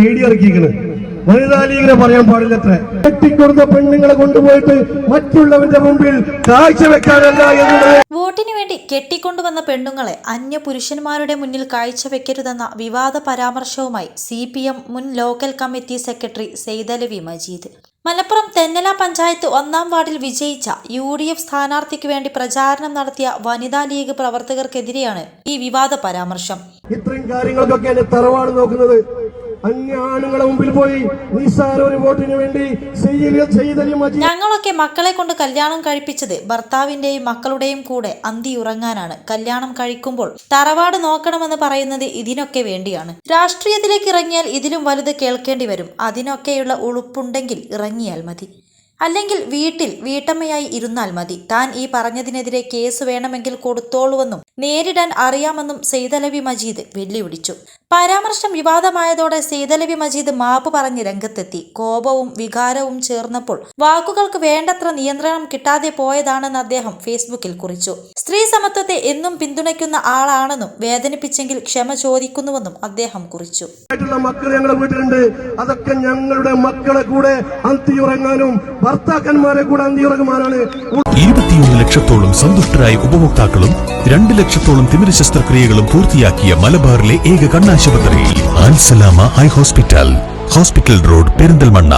Video ഇറക്കിയിരിക്കണ് വനിതാ ലീഗിനെ പറയാൻ പാടില്ലത്രേ. കെട്ടിക്കൊടുത്ത പെണ്ണുങ്ങളെ കൊണ്ടുപോയിട്ട് മറ്റുള്ളവരുടെ മുമ്പിൽ കാഴ്ചവെക്കാനല്ല എന്നുള്ളത് വോട്ടിനു വേണ്ടി കെട്ടിക്കൊണ്ടുവന്ന പെണ്ണുങ്ങളെ അന്യ പുരുഷന്മാരുടെ മുന്നിൽ കാഴ്ചവെക്കരുതെന്ന വിവാദ പരാമർശവുമായി സി പി എം മുൻ local committee secretary Saithalavi Majeed. Malappuram Thennala panchayat ഒന്നാം വാർഡിൽ വിജയിച്ച യു ഡി എഫ് സ്ഥാനാർത്ഥിക്ക് വേണ്ടി പ്രചാരണം നടത്തിയ വനിതാ ലീഗ് പ്രവർത്തകർക്കെതിരെയാണ് ഈ വിവാദ പരാമർശം. ഇത്രയും കാര്യങ്ങൾക്കൊക്കെയാണ് തറവാട് നോക്കുന്നത്. പോയി. ഒരു വേണ്ടി ഞങ്ങളൊക്കെ മക്കളെ കൊണ്ട് കല്യാണം കഴിപ്പിച്ചത് ഭർത്താവിന്റെയും മക്കളുടെയും കൂടെ അന്തി ഉറങ്ങാനാണ്. കല്യാണം കഴിക്കുമ്പോൾ തറവാട് നോക്കണമെന്ന് പറയുന്നത് ഇതിനൊക്കെ വേണ്ടിയാണ്. രാഷ്ട്രീയത്തിലേക്ക് ഇറങ്ങിയാൽ ഇതിലും വലുത് കേൾക്കേണ്ടി വരും. അതിനൊക്കെയുള്ള ഉളുപ്പുണ്ടെങ്കിൽ ഇറങ്ങിയാൽ മതി. അല്ലെങ്കിൽ വീട്ടിൽ വീട്ടമ്മയായി ഇരുന്നാൽ മതി. താൻ ഈ പറഞ്ഞതിനെതിരെ കേസ് വേണമെങ്കിൽ കൊടുത്തോളുവെന്നും നേരിടാൻ അറിയാമെന്നും സെയ്തലവി മജീദ് വെല്ലുവിളിച്ചു. പരാമർശം വിവാദമായതോടെ സെയ്തലവി മജീദ് മാപ്പ് പറഞ്ഞ് രംഗത്തെത്തി. കോപവും വികാരവും ചേർന്നപ്പോൾ വാക്കുകൾക്ക് വേണ്ടത്ര നിയന്ത്രണം കിട്ടാതെ പോയതാണെന്ന് അദ്ദേഹം ഫേസ്ബുക്കിൽ കുറിച്ചു. സ്ത്രീ സമത്വത്തെ എന്നും പിന്തുണയ്ക്കുന്ന ആളാണെന്നും വേദനിപ്പിച്ചെങ്കിൽ ക്ഷമ ചോദിക്കുന്നുവെന്നും അദ്ദേഹം കുറിച്ചു. ആയിട്ടുള്ള മക്കൾ ഞങ്ങളുടെ വീട്ടിലുണ്ട്. അതൊക്കെ ഞങ്ങളുടെ മക്കളെ കൂടെ അന്തിയുറങ്ങാനും ഭർത്താക്കന്മാരെ കൂടെ അന്തിയുറങ്ങുവാനാണ്. ഇരുപത്തിയൊന്ന് ലക്ഷത്തോളം സന്തുഷ്ടരായ ഉപഭോക്താക്കളും രണ്ട് ലക്ഷത്തോളം തിമിര ശസ്ത്രക്രിയകളും പൂർത്തിയാക്കിയ മലബാറിലെ ഏക കണ്ണാശുപത്രി ആൻസലാമ high hospital. Hospital road Perinthalmanna.